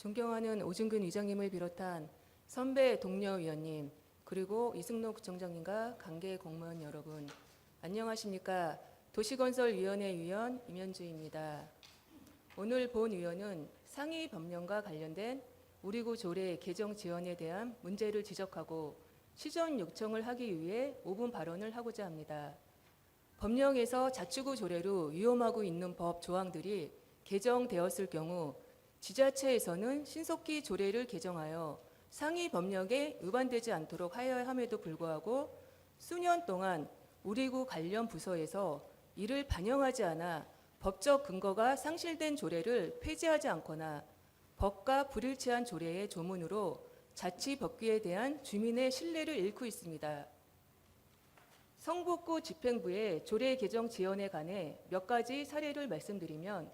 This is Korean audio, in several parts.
존경하는 오준근 의장님을 비롯한 선배 동료 위원님 그리고 이승록 구청장님과 관계 공무원 여러분 안녕하십니까 도시건설위원회 위원 임현주입니다. 오늘 본 위원은 상위 법령과 관련된 우리구 조례 개정 지원에 대한 문제를 지적하고 시전 요청을 하기 위해 5분 발언을 하고자 합니다. 법령에서 자치구 조례로 위험하고 있는 법 조항들이 개정되었을 경우 지자체에서는 신속히 조례를 개정하여 상위 법령에 위반되지 않도록 하여야 함에도 불구하고 수년 동안 우리구 관련 부서에서 이를 반영하지 않아 법적 근거가 상실된 조례를 폐지하지 않거나 법과 불일치한 조례의 조문으로 자치 법규에 대한 주민의 신뢰를 잃고 있습니다. 성북구 집행부의 조례 개정 지연에 관해 몇 가지 사례를 말씀드리면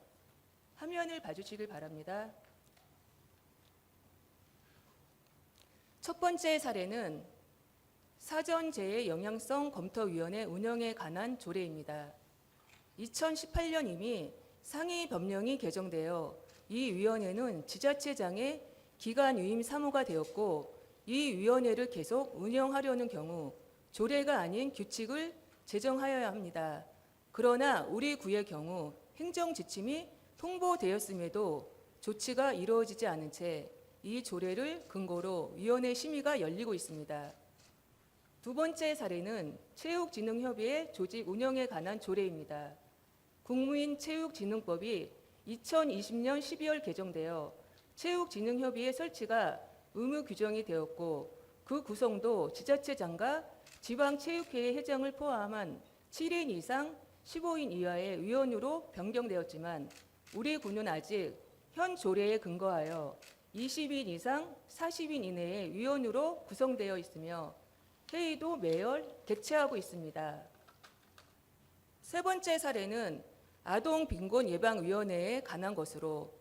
화면을 봐주시길 바랍니다. 첫 번째 사례는 사전재해 영향성 검토위원회 운영에 관한 조례입니다. 2018년 이미 상위 법령이 개정되어 이 위원회는 지자체장의 기간 유임 사무가 되었고 이 위원회를 계속 운영하려는 경우 조례가 아닌 규칙을 제정하여야 합니다. 그러나 우리 구의 경우 행정 지침이 통보되었음에도 조치가 이루어지지 않은 채 이 조례를 근거로 위원회 심의가 열리고 있습니다. 두 번째 사례는 체육진흥협의회 조직 운영에 관한 조례입니다. 국민체육진흥법이 2020년 12월 개정되어 체육진흥협의회 설치가 의무 규정이 되었고 그 구성도 지자체장과 지방체육회의 회장을 포함한 7인 이상 15인 이하의 위원으로 변경되었지만 우리 군은 아직 현 조례에 근거하여 20인 이상 40인 이내의 위원으로 구성되어 있으며 회의도 매월 개최하고 있습니다. 세 번째 사례는 아동 빈곤 예방 위원회에 관한 것으로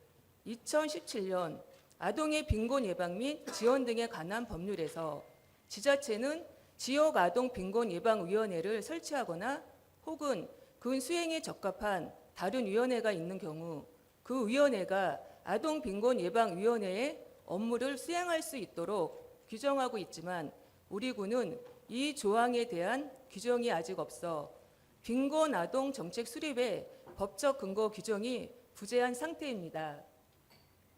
2017년 아동의 빈곤 예방 및 지원 등에 관한 법률에서 지자체는 지역 아동 빈곤 예방 위원회를 설치하거나 혹은 그 수행에 적합한 다른 위원회가 있는 경우 그 위원회가 아동 빈곤 예방 위원회의 업무를 수행할 수 있도록 규정하고 있지만 우리 군은 이 조항에 대한 규정이 아직 없어 빈곤 아동 정책 수립에 법적 근거 규정이 부재한 상태입니다.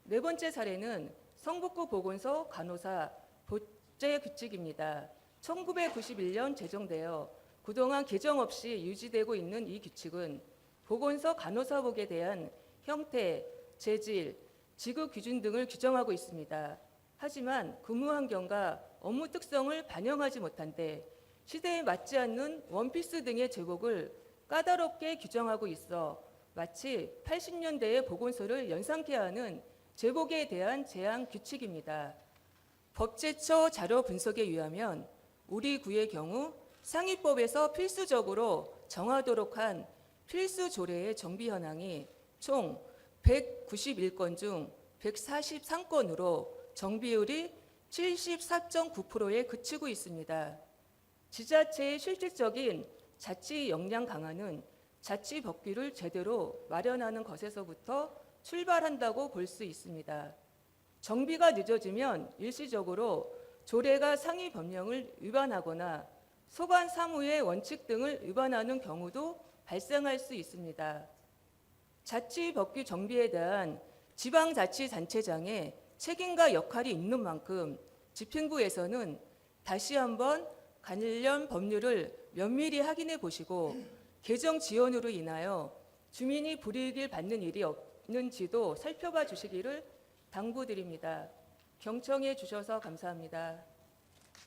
네 번째 사례는 성북구 보건소 간호사 보제 규칙입니다. 1991년 제정되어 그동안 개정 없이 유지되고 있는 이 규칙은 보건소 간호사복에 대한 형태, 재질, 지급 기준 등을 규정하고 있습니다. 하지만 근무 환경과 업무 특성을 반영하지 못한데 시대에 맞지 않는 원피스 등의 제복을 까다롭게 규정하고 있어 마치 80년대의 보건소를 연상케 하는 제복에 대한 제한 규칙입니다. 법제처 자료 분석에 의하면 우리 구의 경우 상위법에서 필수적으로 정하도록 한 필수 조례의 정비 현황이 총 191건 중 143건으로 정비율이 74.9%에 그치고 있습니다. 지자체의 실질적인 자치 역량 강화는 자치 법규를 제대로 마련하는 것에서부터 출발한다고 볼 수 있습니다. 정비가 늦어지면 일시적으로 조례가 상위 법령을 위반하거나 소관 사무의 원칙 등을 위반하는 경우도 발생할 수 있습니다. 자치법규 정비에 대한 지방자치단체장의 책임과 역할이 있는 만큼 집행부에서는 다시 한번 관련 법률을 면밀히 확인해 보시고 개정 지원으로 인하여 주민이 불이익을 받는 일이 없는지도 살펴봐 주시기를 당부드립니다. 경청해 주셔서 감사합니다.